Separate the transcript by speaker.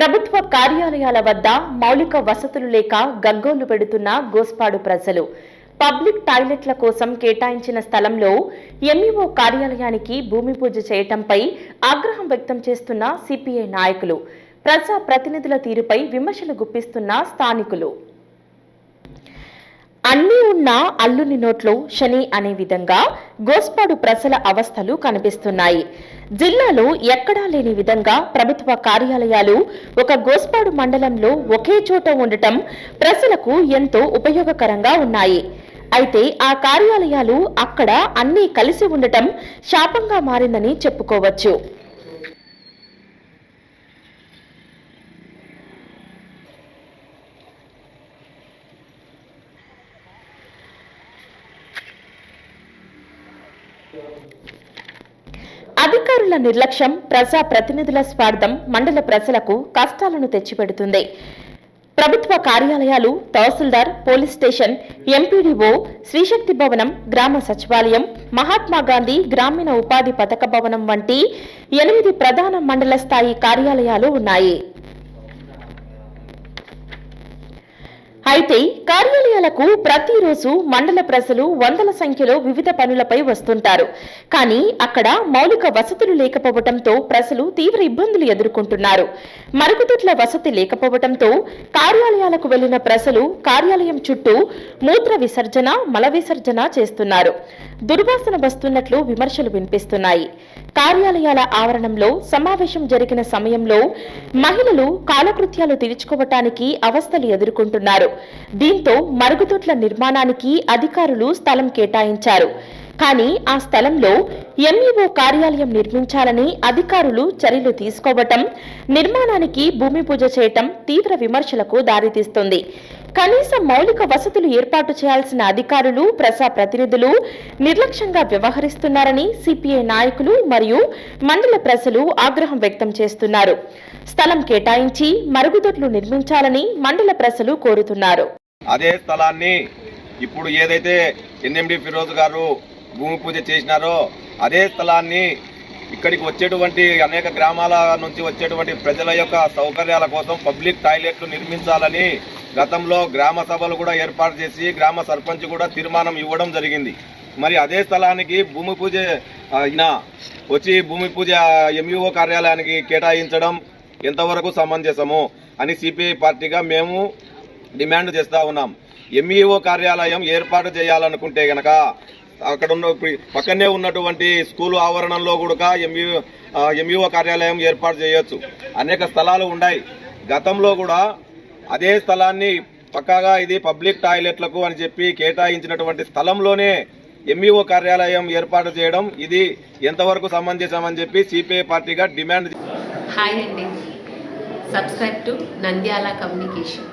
Speaker 1: ప్రభుత్వ కార్యాలయాల వద్ద మౌలిక వసతులు లేక గగ్గోలు పెడుతున్న గోస్పాడు ప్రజలు. పబ్లిక్ టాయిలెట్ల కోసం కేటాయించిన స్థలంలో ఎంఈఓ కార్యాలయానికి భూమి పూజ చేయటంపై ఆగ్రహం వ్యక్తం చేస్తున్న సిపిఐ నాయకులు. ప్రజా ప్రతినిధుల తీరుపై విమర్శలు గుప్పిస్తున్న స్థానికులు. అన్నీ ఉన్నా అల్లుని నోట్లో శని అనే విధంగా గోస్పాడు ప్రజల అవస్థలు కనిపిస్తున్నాయి. జిల్లాలో ఎక్కడా లేని విధంగా ప్రభుత్వ కార్యాలయాలు ఒక గోస్పాడు మండలంలో ఒకే చోట ఉండటం ప్రజలకు ఎంతో ఉపయోగకరంగా ఉన్నాయి. అయితే ఆ కార్యాలయాలు అక్కడ అన్నీ కలిసి ఉండటం శాపంగా మారిందని చెప్పుకోవచ్చు. అధికారుల నిర్లక్ష్యం ప్రజా ప్రతినిధుల స్వార్థం మండల ప్రజలకు కష్టాలను తెచ్చిపెడుతుంది. ప్రభుత్వ కార్యాలయాలు తహసీల్దార్ పోలీస్ స్టేషన్ ఎంపీడీఓ శ్రీశక్తి భవనం గ్రామ సచివాలయం మహాత్మా గాంధీ గ్రామీణ ఉపాధి పథక భవనం వంటి ఎనిమిది ప్రధాన మండల స్థాయి కార్యాలయాలు ఉన్నాయి. అయితే కార్యాలయాలకు ప్రతిరోజు మండల ప్రజలు వందల సంఖ్యలో వివిధ పనులపై వస్తుంటారు. కానీ అక్కడ మౌలిక వసతులు లేకపోవడంతో ప్రజలు తీవ్ర ఇబ్బందులు ఎదుర్కొంటున్నారు. మరుగుదొడ్ల వసతి లేకపోవడంతో కార్యాలయాలకు వెళ్ళిన ప్రజలు కార్యాలయం చుట్టూ మూత్ర విసర్జన మల విసర్జన చేస్తున్నారు. దుర్వాసన వస్తున్నట్లు విమర్శలు వినిపిస్తున్నాయి. కార్యాలయాల ఆవరణంలో సమావేశం జరిగిన సమయంలో మహిళలు కాలకృత్యాలు తీర్చుకోవటానికి అవస్థలు ఎదుర్కొంటున్నారు. దీంతో మరుగుదొడ్ల నిర్మాణానికి అధికారులు స్థలం కేటాయించారు. కానీ ఆ స్థలంలో ఎంఈఓ కార్యాలయం నిర్మించాలని అధికారులు చర్యలు తీసుకోవటం నిర్మాణానికి భూమి పూజ చేయటం తీవ్ర విమర్శలకు దారితీస్తుంది. కనీస మౌలిక వసతులు ఏర్పాటు చేయాల్సిన అధికారులు ప్రజా ప్రతినిధులు నిర్లక్ష్యంగా వ్యవహరిస్తున్నారని సిపిఐ నాయకులు మరియు మండల ప్రజలు ఆగ్రహం వ్యక్తం చేస్తున్నారు. స్థలం కేటాయించి మరుగుదొడ్లు నిర్మించాలని మండల ప్రజలు కోరుతున్నారు.
Speaker 2: అదే స్థలాన్ని ఇప్పుడు ఏదైతే ఎన్ఎండి ఫిరోజ్ గారు భూమి పూజ చేసినారో అదే స్థలాన్ని ఇక్కడికి వచ్చేటువంటి అనేక గ్రామాల నుంచి వచ్చేటువంటి ప్రజల యొక్క సౌకర్యాల కోసం పబ్లిక్ టాయిలెట్లు నిర్మించాలని గతంలో గ్రామ సభలు కూడా ఏర్పాటు చేసి గ్రామ సర్పంచ్ కూడా తీర్మానం ఇవ్వడం జరిగింది. మరి అదే స్థలానికి భూమి పూజ అయినా వచ్చి భూమి పూజ ఎంఈఓ కార్యాలయానికి కేటాయించడం ఎంతవరకు సమంజసము అని సిపిఐ పార్టీగా మేము డిమాండ్ చేస్తూ ఉన్నాం. ఎంఈఓ కార్యాలయం ఏర్పాటు చేయాలనుకుంటే గనక అక్కడ ఉన్న పక్కనే ఉన్నటువంటి స్కూల్ ఆవరణంలో కూడా ఎంఈఓ ఎంఈఓ కార్యాలయం ఏర్పాటు చేయొచ్చు. అనేక స్థలాలు ఉన్నాయి గతంలో కూడా అదే స్థలాన్ని పక్కాగా ఇది పబ్లిక్ టాయిలెట్లకు అని చెప్పి కేటాయించినటువంటి స్థలంలోనే ఎంఈఓ కార్యాలయం ఏర్పాటు చేయడం ఇది ఎంతవరకు సమంజసమని చెప్పి సిపిఐ పార్టీగా డిమాండ్
Speaker 3: హాయ్ అండి. Subscribe to Nandyala communication.